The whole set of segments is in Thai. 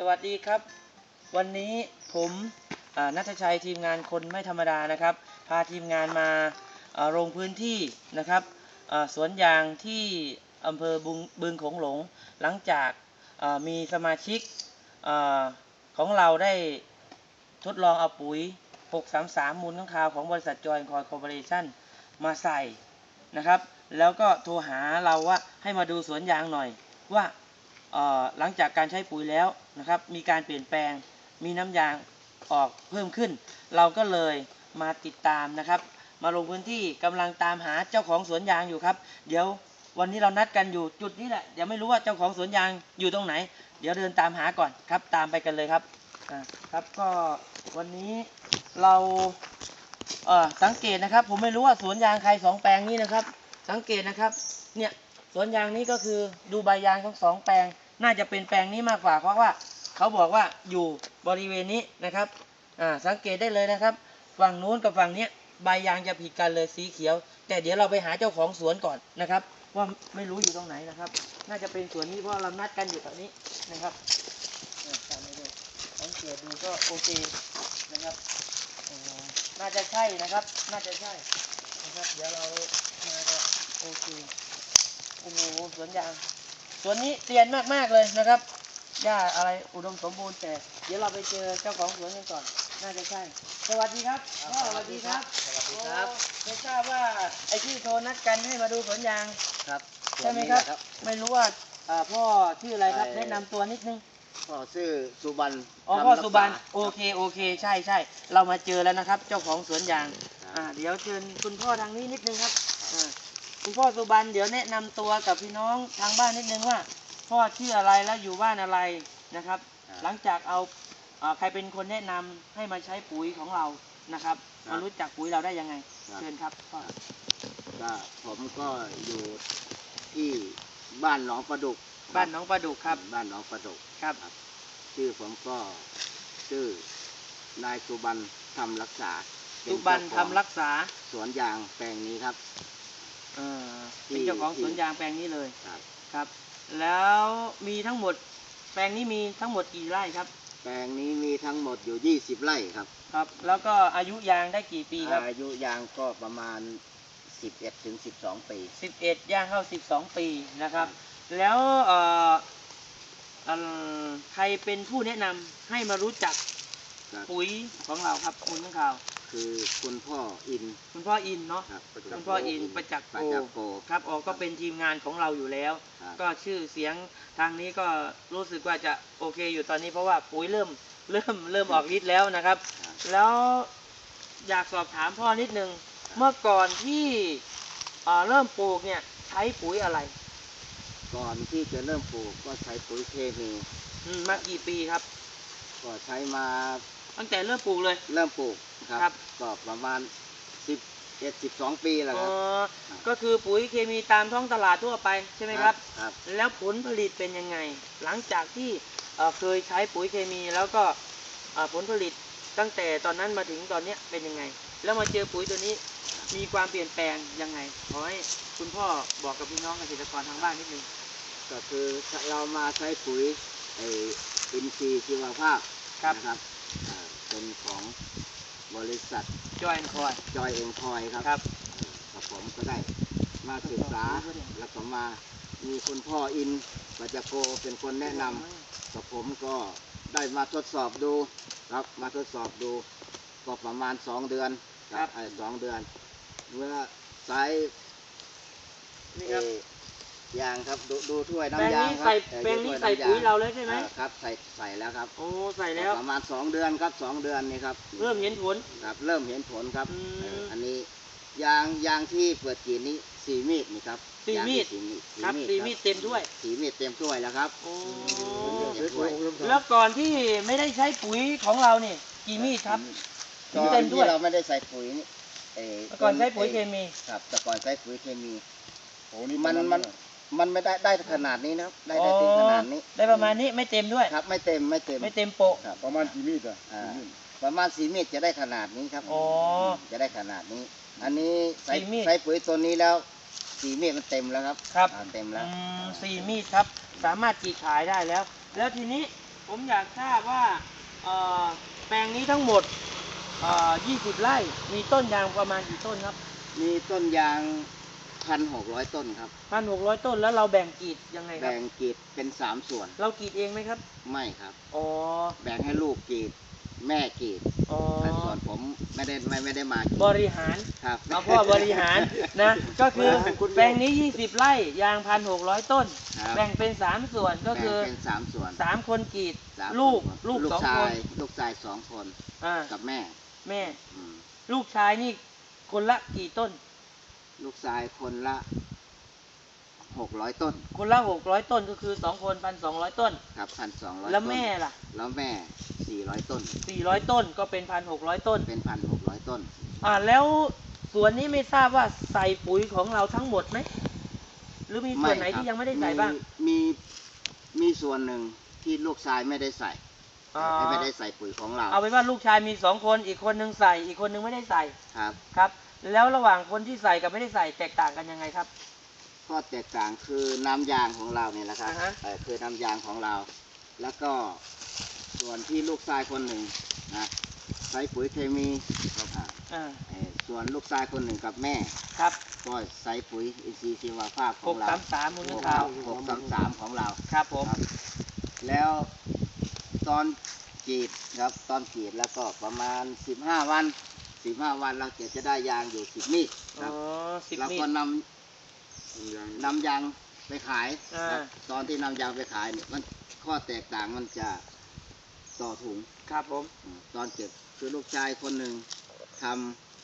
สวัสดีครับ วันนี้ผมนัทชัยทีมงานคนไม่ธรรมดานะครับ พาทีมงานมาลงพื้นที่นะครับสวนยางที่อำเภอบึงบึงโขงหลง หลังจากมีสมาชิกอของเราได้ทดลองเอาปุ๋ย 633 มูลข้างคาวของบริษัทจอยคอยคอร์ปอเรชั่นมาใส่นะครับ แล้วก็โทรหาเราว่าให้มาดูสวนยางหน่อยว่า หลังจากการใช้ปุ๋ยแล้วนะครับ มีการเปลี่ยนแปลง มีน้ำยางออกเพิ่มขึ้น เราก็เลยมาติดตามนะครับ มาลงพื้นที่กำลังตามหาเจ้าของสวนยางอยู่ครับ เดี๋ยววันนี้เรานัดกันอยู่จุดนี้แหละเดี๋ยวไม่รู้ว่าเจ้าของสวนยางอยู่ตรงไหน เดี๋ยวเดินตามหาก่อนครับ ตามไปกันเลยครับครับก็วันนี้เราเออสังเกตนะครับ ผมไม่รู้ว่าสวนยางใครสองแปลงนี้นะครับ สังเกตนะครับ เนี่ย สวนยางนี้ก็คือดูใบยางทั้งสองแปลง น่าจะเป็นแปลงนี้มากกว่า เพราะว่าเขาบอกว่าอยู่บริเวณนี้นะครับอ่าสังเกตได้เลยนะครับ ฝั่งนู้นกับฝั่งนี้ใบยางจะผิดกันเลยสีเขียว แต่เดี๋ยวเราไปหาเจ้าของสวนก่อนนะครับ ว่าไม่รู้อยู่ตรงไหนนะครับ น่าจะเป็นสวนนี้เพราะเรานัดกันอยู่ตรงนี้นะครับอ่าตามไปเสังเกตดูก็โอเคนะครับน่าจะใช่นะครับ น่าจะใช่นะครับ เดี๋ยวเรามาก็โอเค อ้โหสวนยางสวนนี้เตียนมากๆเลยนะครับหญ้าอะไรอุดมสมบูรณ์แต่ เดี๋ยวเราไปเจอเจ้าของสวนกันก่อน น่าจะใช่ สวัสดีครับพ่อสวัสดีครับสวัสดีครับโอ้ไม่ทราบว่าไอ้ที่โทรนัดกันให้มาดูสวนยางครับใช่ไหมครับส่วนนี้แหละไม่รู้ว่าอ่าพ่อชื่ออะไรครับไอ้แนะนำตัวนิดนึงพ่อชื่อสุบรรณอ๋อคำพ่อรักษาสุบรรณโอเคโอเค ใช่ใช่เรามาเจอแล้วนะครับ เจ้าของสวนยางครับอ่าเดี๋ยวเชิญคุณพ่อทางนี้นิดนึงครับอ่า คุณพ่อสุบรรณเดี๋ยวแนะนำตัวกับพี่น้องทางบ้านนิดนึงว่า พ่อชื่ออะไรแล้วอยู่บ้านอะไรนะครับ หลังจากเอาอ่าใครเป็นคนแนะนำให้มาใช้ปุ๋ยของเรานะครับมารู้จักปุ๋ยเราได้ยังไง เชิญครับพ่อก็ผมก็อยู่ที่บ้านหนองประดุก บ้านหน้องประดุกครับ บ้านหนองประดุกครับ ชื่อผมก็ชื่อนายสุบรรณทำรักษาเป็นสุบรรณเจ้าของทำรักษาสวนยางแปลงนี้ครับ เอ่อเป็นเจ้าของสวนยางแปลงนี้เลยครับ ครับ แล้วมีทั้งหมด แปลงนี้มีทั้งหมดกี่ไร่ครับ แปลงนี้มีทั้งหมดอยู่ 20 ไร่ครับ ครับ แล้วก็อายุยางได้กี่ปีครับ อายุยางก็ประมาณ 11ถึง12 ปี 11 ย่างเข้า 12 ปีนะครับ แล้วเอ่อเอิ่มใครเป็นผู้แนะนำให้มารู้จักครับปุ๋ยของเราครับคุณข้างข่าว คือคุณพ่ออิน คุณพ่ออินเนาะครับคุณพ่ออินประจักษ์ประโกจักษ์โกครับออกก็เป็นทีมงานของเราอยู่แล้วครับก็ชื่อเสียงทางนี้ก็รู้สึกว่าจะโอเคอยู่ตอนนี้เพราะว่าปุ๋ยเริ่มเริ่มเริ่มออกฤทธิ์แล้วนะครับครับแล้วอยากสอบถามพ่อนิดนึงเมื่อก่อนที่เอ่อเริ่มปลูกเนี่ยใช้ปุ๋ยอะไร ก่อนที่จะเริ่มปลูกก็ใช้ปุ๋ยเคมีอืมมากี่ปีครับ ก็ใช้มา ตั้งแต่เริ่มปลูกเลย เริ่มปลูกครับครับก็ประมาณ10 1 12ปีแล้วอ๋คอรับก็คือปุ๋ยเคมีตามท้องตลาดทั่วไปใช่ไหมครับ ครับ แล้วผลผลิตเป็นยังไง หลังจากที่เอ่อเคยใช้ปุ๋ยเคมีแล้วก็เอ่อผลผลิตตั้งแต่ตอนนั้นมาถึงตอนเนี้ยเป็นยังไง แล้วมาเจอปุ๋ยตัวนี้มีความเปลี่ยนแปลงยังไงขอให้คุณพ่อบอกกับพี่น้องเกษตรกรทางบ้านนิดนึงก็คือเรามาใช้ปุ๋ยไออินทรีย์ชีวภาพครับนะครับ อ่าเป็นของบริษัทจอยคอย จอยเองคอยครับครับกับผมก็ได้มาศึกษาแล้วก็มามีคุณพ่ออินปัจจโกเป็นคนแนะนำกับผมก็ได้มาทดสอบดูครับมาทดสอบดูก็ประมาณสองเดือนครับไอ้สองเดือน เมื่อใช้นี่ครับเอ่อ ยางครับดูดูถ้วยแปลงน้ำยางนี้ครัใส่บเอ่อแปลงนี้ถ้วใส่ำงปุ๋ยเราเลยใช่ไหมอ่าครับใส่ใส่แล้วครับโอ้ใส่แล้ว ประมาณสองเดือนครับสองเดือนนี่ครับเริ่มเห็นผล ครับ เริ่มเห็นผลครับอืมเอ่ออันนี้ยางยางที่เปิดกรีดนี้สีมีดนี่ครับสี่มีดยางที่สีมีดครับสี่มีดเต็มถ้วย สีมีดเต็มถ้วยแล้วครับโอ้เต็มถ้วยแล้วก่อนที่ไม่ได้ใช้ปุ๋ยของเราเนี่ยกี่มีดครับถึก่งอนเต็มถ้วยที่เราไม่ได้ใส่ปุ๋ยนี่เอ่อเมื่อก่อนใช้ปุ๋ยเคมี ครับแต่ก่อนใช้ปุ๋ยเคมี โอ้นี่มันประาณมัน มันไม่ได้ได้ขนาดนี้นะครับ ได้ได้ถึงขนาดนี้อ๋อได้ประมาณนี้ไม่เต็มด้วย ครับ ไม่เต็มไม่เต็มไม่เต็มโปะครับประมาณกี่มีดอะอ่ากี่มีดประมาณสีมีดจะได้ขนาดนี้ครับอ๋อจะได้ขนาดนี้ อันนี้ใส่สี่มีด ใส่ปุ๋ยตัวนี้แล้วสีมีดมันเต็มแล้วครับครับอ่าเต็มแล้ว อืมสี่มีดครับ สามารถกรีดขายได้แล้ว แล้วทีนี้ผมอยากทราบว่าเอ่อแปลงนี้ทั้งหมดเอ่อ20 ไร่ มีต้นยางประมาณกี่ต้นครับ มีต้นยาง พันหกร้อยต้นครับ พันหกร้อยต้นแล้วเราแบ่งกรีดยังไงครับ แบ่งกรีดเป็นสามส่วน เรากรีดเองไหมครับ ไม่ครับ อ๋อ แบ่งให้ลูกกรีด แม่กรีดอ๋อ แต่ส่วนผมไม่ได้ไม่ไม่ได้มากรีดบริหาร ครับเอาพ่อบริหารนะ ก็คือแปลงนี้ 20 ไร่ยางพันหกร้อยต้น ครับแบ่งเป็น 3 ส่วนก็แบ่งคือเป็นสามส่วน3คนกรีด สามลูกส่วนลูกสองชาคนยลูกชายสองคนอ่ากับแม่แม่ อืมลูกชายนี่คนละกี่ต้น ลูกชายคนละหกร้อยต้น คนละ600ต้นก็คือ2คนพันสองต้น ครับพันสองร้อยแล้วแม่ล่ะ แล้วแม่สี่ร้อยต้น400ต้นก็เป็นพันหกต้น เป็นพันหกร้อยต้น อ่าแล้วสวนนี้ไม่ทราบว่าใส่ปุ๋ยของเราทั้งหมดไหม หรือมีส่วนไหนครับที่ยังไม่ได้ใส่บ้าง มีมีส่วนหนึ่งที่ลูกชายไม่ได้ใส่อ๋อไม่ได้ใส่ปุ๋ยของเรา เอาเป็นว่าลูกชายมีสองคนอีกคนนึงใส่ อีกคนนึงไม่ได้ใส่ครับครับ แล้วระหว่างคนที่ใส่กับไม่ได้ใส่แตกต่างกันยังไงครับ ข้อแตกต่างคือน้ำยางของเราเนี่ยแหละครับอ่าฮะ เอ่อคือน้ำยางของเรา แล้วก็ส่วนที่ลูกชายคนหนึ่งนะใช้ปุ๋ยเคมีอ่าอ่าเอ่อส่วนลูกชายคนหนึ่งกับแม่ ครับก็ใช้ปุ๋ยอินทรีย์ชีวภาพขหองกเราสามสามมูลค่าหกสามสามของเรา ครับผมครับแล้วตอนกรีดครับตอนกรีดแล้วก็ประมาณ 15 วัน 15วันเราจะจะได้ยางอยู่10มีดคอ๋รัอบสิบเรามีก็ด นำนำยางไปขายอ่า ครับตอนที่นำยางไปขายเนี่ยมันข้อแตกต่างมันจะต่อถุง ครับผมอืมตอนเก็บคือลูกชายคนหนึ่งท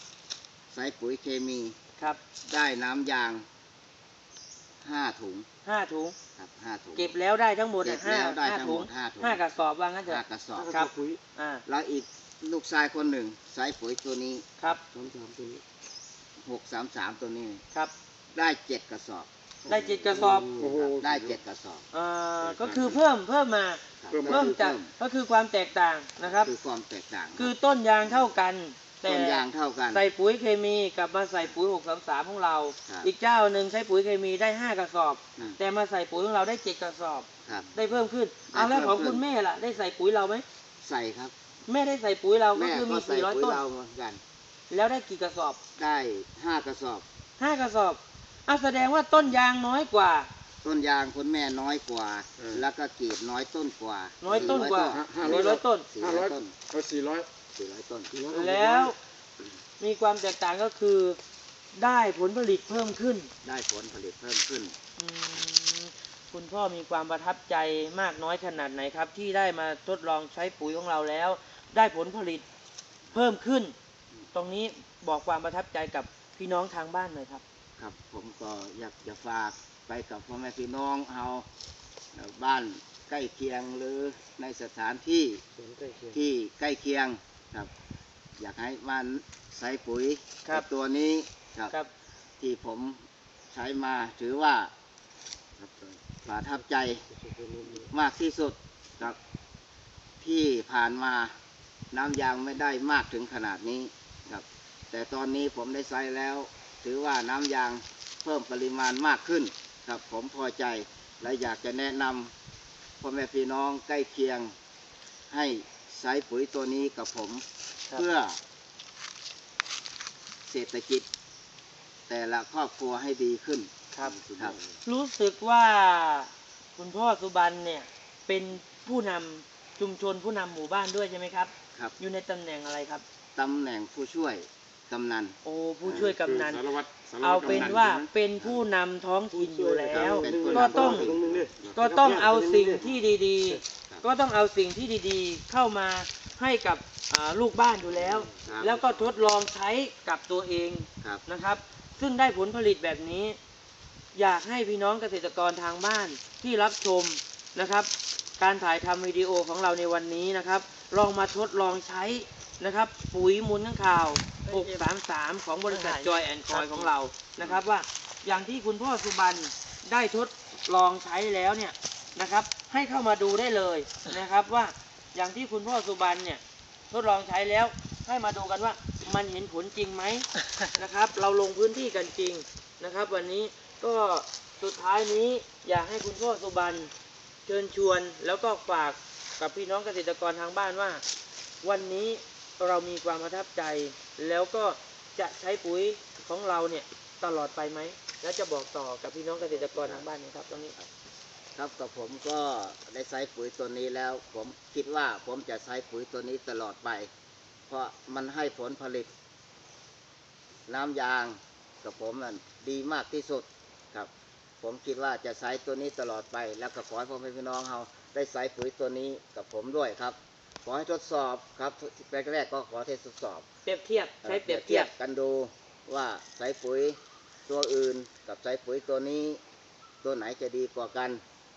ำใส่ปุ๋ยเคมีครับได้น้ำยางห้าถุงห้าถุง ครับห้าถุง เก็บแล้วได้ทั้งหมดเก็เนี่ยบห้าแล้วได้ห้าทั้งถุหมงดห้าถุงห้ากระสอบว่างั้นเถห้าอะ กระสอบ ครับอ่า แล้วอีก ลูกชายคนหนึ่งใส่ปุ๋ยตัวนี้ครับหกสามสามตัวนี้ ครับ ได้เจ็ดกระสอบ ได้เจ็ดกระสอบครับได้เจ็ดกระสอบอ่าก็คือเพิ่มเพิ่มมาครับเพิ่มจากก็คือความแตกต่างนะครับ คือความแตกต่างคือต้นยางเท่ากัน แต่ต้นยางเท่ากัน ใส่ปุ๋ยเคมีกลับมาใส่ปุ๋ย6 3 3ของเรา ครับอีกเจ้าหนึ่งใช้ปุ๋ยเคมีได้5กระสอบ อืม แต่มาใส่ปุ๋ยของเราได้7กระสอบ ครับ ได้เพิ่มขึ้นได้เอาแล้วเพิ่ขมองคุณขึ้นแม่ล่ะ ได้ใส่ปุ๋ยเราไหม ใส่ครับ แม่ได้ใส่ปุ๋ยเราก็แม่คือก็มีใส่ปุ๋ย400ต้น เราเหมือนกัน แล้วได้กี่กระสอบได้ห้ากระสอบ5กระสอบเอาแสดงว่าต้นยางน้อยกว่า ต้นยางคุณแม่น้อยกว่าแล้วก็กรีดน้อยต้นกว่าน้อยต้นกว่า400 400ต้น สี่ร้อยต้นเอาสี่ร้อย สี่ร้อยต้น แล้วมีความแตกต่างก็คือ ได้ผลผลิตเพิ่มขึ้นได้ผลผลิตเพิ่มขึ้น อืมคุณพ่อมีความประทับใจมากน้อยขนาดไหนครับ ที่ได้มาทดลองใช้ปุ๋ยของเราแล้ว ได้ผลผลิตเพิ่มขึ้น ตรงนี้บอกความประทับใจกับพี่น้องทางบ้านหน่อยครับ ครับผมก็อยากจะฝากไปกับพ่อแม่พี่น้องเอาเอ่อบ้านใกล้เคียงหรือในสถานที่สวนใกล้เคียงที่ใกล้เคียงครับ อยากให้มันใส่ปุ๋ยครับตัวนี้ครับครับที่ผมใช้มาถือว่าประทับใจมากที่สุดครับที่ผ่านมา น้ำยางไม่ได้มากถึงขนาดนี้ครับ แต่ตอนนี้ผมได้ใช้แล้ว ถือว่าน้ำยางเพิ่มปริมาณมากขึ้นครับผมพอใจและอยากจะแนะนำพ่อแม่พี่น้องใกล้เคียงให้ใช้ปุ๋ยตัวนี้กับผมครับเพื่อ เศรษฐกิจ แต่ละครอบครัวให้ดีขึ้นครับ ครับ รู้สึกว่าคุณพ่อสุบันเนี่ยเป็นผู้นำ ชุมชนผู้นำหมู่บ้านด้วยใช่ไหมครับ ครับ อยู่ในตำแหน่งอะไรครับ ตำแหน่งผู้ช่วยกำนัน โอ้ผู้ช่วยกำนัน สารวัตรสรวัตรเอาเป็นกำว่าใช่ไหมเป็นผู้นำท้องถิ่นอยู่แล้ว เป็นผู้นำ ก็ต้องตรงนึงดิก็ต้องเอาสิ่งที่ดีครับๆก็ต้องเอาสิ่งที่ดีๆ เข้ามาให้กับอ่าลูกบ้านอยู่แล้ว ครับ แล้วก็ทดลองใช้กับตัวเองครับ นะครับ ซึ่งได้ผลผลิตแบบนี้ อยากให้พี่น้องเกษตรกรทางบ้านที่รับชมนะครับ การถ่ายทำวิดีโอของเราในวันนี้นะครับ ลองมาทดลองใช้นะครับ ปุ๋ยมูลข้างข่าว 633 ของบริษัทจอยแอนคอยของเรานะครับว่าอย่างที่คุณพ่อสุบันได้ทดลองใช้แล้วเนี่ยนะครับ ให้เข้ามาดูได้เลยนะครับว่าอย่างที่คุณพ่อสุบันเนี่ยทดลองใช้แล้วให้มาดูกันว่ามันเห็นผลจริงไหมนะครับ เราลงพื้นที่กันจริงนะครับ วันนี้ก็สุดท้ายนี้อยากให้คุณพ่อสุบัน เชิญชวนแล้วก็ฝากกับพี่น้องเกษตรกรทางบ้านว่า วันนี้เรามีความประทับใจ แล้วก็จะใช้ปุ๋ยของเราเนี่ยตลอดไปไหม แล้วจะบอกต่อกับพี่น้องเกษตรกรทางบ้านนะครับตรงนี้ครับกับผมก็ได้ใช้ปุ๋ยตัวนี้แล้ว ผมคิดว่าผมจะใช้ปุ๋ยตัวนี้ตลอดไป เพราะมันให้ผลผลิต น้ำยางกับผมนั้นดีมากที่สุดครับ ผมคิดว่าจะใช้ตัวนี้ตลอดไป แล้วก็ขอให้พ่อแม่พี่น้องเราได้ใช้ปุ๋ยตัวนี้กับผมด้วยครับ ขอให้ทดสอบครับแรกๆก็ขอให้ทดสอบเปรียบเทียบใช้เปรียบเทียบกันดูว่าใช้ปุ๋ยตัวอื่น กับใช้ปุ๋ยตัวนี้ ตัวไหนจะดีกว่ากัน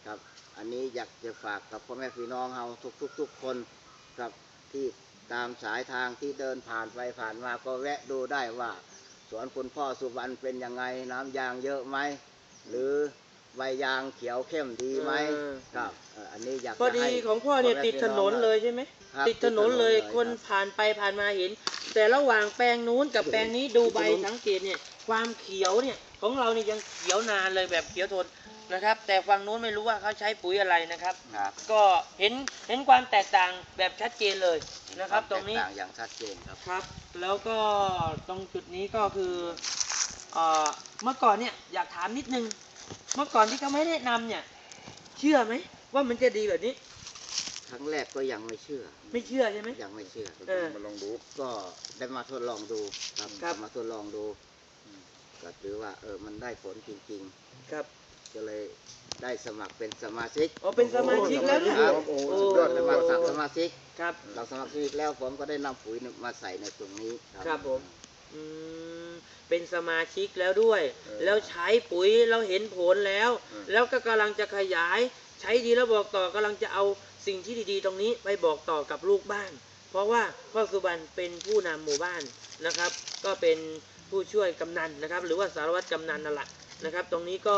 ครับ อันนี้อยากจะฝากกับพ่อแม่พี่น้องเราทุกทุกทุกคนครับที่ตามสายทางที่เดินผ่านไปผ่านมาก็แวะดูได้ว่า สวนคุณพ่อสุวรรณเป็นยังไงน้ำยางเยอะไหม หรือใบยางเขียวเข้มดีไหมเออ ครับเอ่ออันนี้อยากพอจะดีให้ของพ่อเนี่ยพ่อแม่ติดถนนพี่น้องเลยใช่ไหมครับติดถนนเลยติดถนนเลยคนครับ ผ่านไปผ่านมาเห็น แต่ระหว่างแปลงนู้นกับแปลงนี้ดูใบติดถนนสังเกตเนี่ย ความเขียวเนี่ยของเราเนี่ยยังเขียวนานเลยแบบเขียวทนนะครับ แต่ฝั่งนู้นไม่รู้ว่าเขาใช้ปุ๋ยอะไรนะครับ ครับก็เห็นเห็นความแตกต่างแบบชัดเจนเลยนะครับ ตรงนี้แตกต่างอย่างชัดเจนครับ ครับแล้วก็ตรงจุดนี้ก็คือเอ่อเมื่อก่อนเนี่ยอยาก ถามนิดนึง เมื่อก่อนที่เขาไม่แนะนำเนี่ย เชื่อไหมว่ามันจะดีแบบนี้ ครั้งแรกก็ยังไม่เชื่อ ไม่เชื่อใช่ไหม ยังไม่เชื่อ เออ มาลองดู ก็ได้มาทดลองดูครับครับ มาทดลองดูอืมก็ถือว่าเออมันได้ผลจริงครับ ๆ ก็เลยได้สมัครเป็นสมาชิกอ๋อเป็นสมาชิกแล้วด้วยครับโอ้โอ้สุดยอดเลยมาสมัครสมาชิก ครับ เราสมัครสมาชิกแล้วผมก็ได้นำปุ๋ยมาใส่ในตรงนี้ครับผมอืม เป็นสมาชิกแล้วด้วย แล้วใช้ปุ๋ยเราเห็นผลแล้ว แล้วก็กำลังจะขยาย ใช้ดีแล้วบอกต่อกำลังจะเอาสิ่งที่ดีๆ ตรงนี้ไปบอกต่อกับลูกบ้าน เพราะว่าพ่อสุบันเป็นผู้นำหมู่บ้านนะครับ ก็เป็นผู้ช่วยกำนันนะครับ หรือว่าสารวัตรกำนันนั่นแหละนะครับ ตรงนี้ก็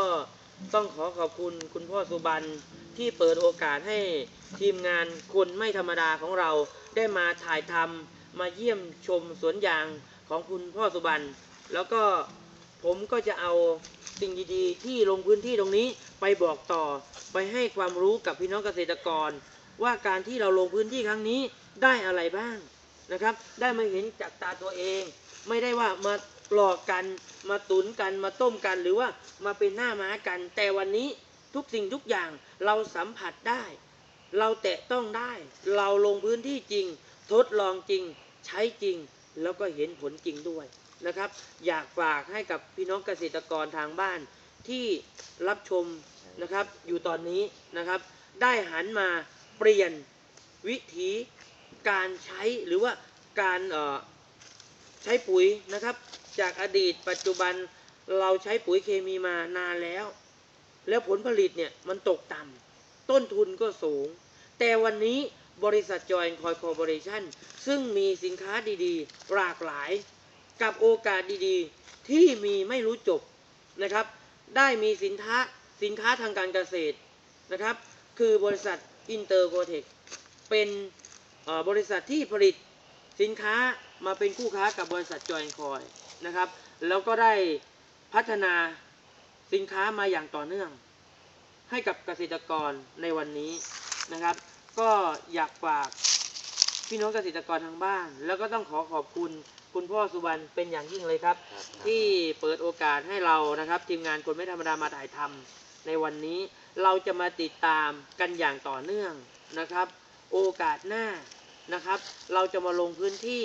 ต้องขอขอบคุณคุณพ่อสุบันที่เปิดโอกาสให้ทีมงานคนไม่ธรรมดาของเราได้มาถ่ายทำมาเยี่ยมชมสวนยาง ของคุณพ่อสุบันแล้วก็ผมก็จะเอาสิ่งดีๆ ที่ลงพื้นที่ตรงนี้ไปบอกต่อไปให้ความรู้กับพี่น้องเกษตรกร ว่าการที่เราลงพื้นที่ครั้งนี้ได้อะไรบ้างนะครับ ได้มาเห็นจากตาตัวเอง ไม่ได้ว่ามาหลอกกันมาตุนกันมาต้มกัน หรือว่ามาเป็นหน้าม้ากัน แต่วันนี้ทุกสิ่งทุกอย่างเราสัมผัสได้ เราแตะต้องได้ เราลงพื้นที่จริง ทดลองจริง ใช้จริง แล้วก็เห็นผลจริงด้วยนะครับ อยากฝากให้กับพี่น้องเกษตรกรทางบ้านที่รับชมนะครับ อยู่ตอนนี้นะครับ ได้หันมาเปลี่ยนวิธีการใช้หรือว่าการเอ่อใช้ปุ๋ยนะครับ จากอดีตปัจจุบันเราใช้ปุ๋ยเคมีมานานแล้ว แล้วผลผลิตเนี่ยมันตกต่ำต้นทุนก็สูง แต่วันนี้ บริษัทจอยคอยคอร์ปอเรชันซึ่งมีสินค้าดีๆ หลากหลาย กับโอกาสดีๆ ที่มีไม่รู้จบนะครับ ได้มีสินค้าสินค้าทางการเกษตรนะครับ คือบริษัทอินเตอร์โกเทคเป็นบริษัทที่ผลิตสินค้ามาเป็นคู่ค้ากับบริษัทจอยคอยนะครับ แล้วก็ได้พัฒนาสินค้ามาอย่างต่อเนื่อง ให้กับเกษตรกรในวันนี้นะครับ ก็อยากฝากพี่น้องเกษตรกรทางบ้าน แล้วก็ต้องขอขอบคุณคุณพ่อสุวรรณเป็นอย่างยิ่งเลยครับ ที่เปิดโอกาสให้เรานะครับทีมงานคนไม่ธรรมดามาถ่ายทำในวันนี้เราจะมาติดตามกันอย่างต่อเนื่องนะครับ โอกาสหน้านะครับ เราจะมาลงพื้นที่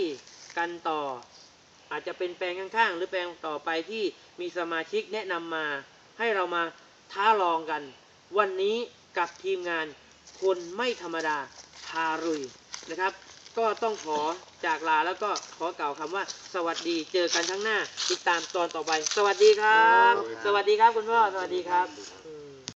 กันต่อ อาจจะเป็นแปลงข้างๆ หรือแปลงต่อไปที่มีสมาชิกแนะนำมา ให้เรามาท้าลองกัน วันนี้กับทีมงาน คนไม่ธรรมดาพารุยนะครับ ก็ต้องขอจากลาแล้วก็ขอกล่าวคำว่า สวัสดีเจอกันทั้งหน้า ติดตามตอนต่อไป สวัสดีครับ สวัสดีครับคุณพ่อสวัสดีครับอืม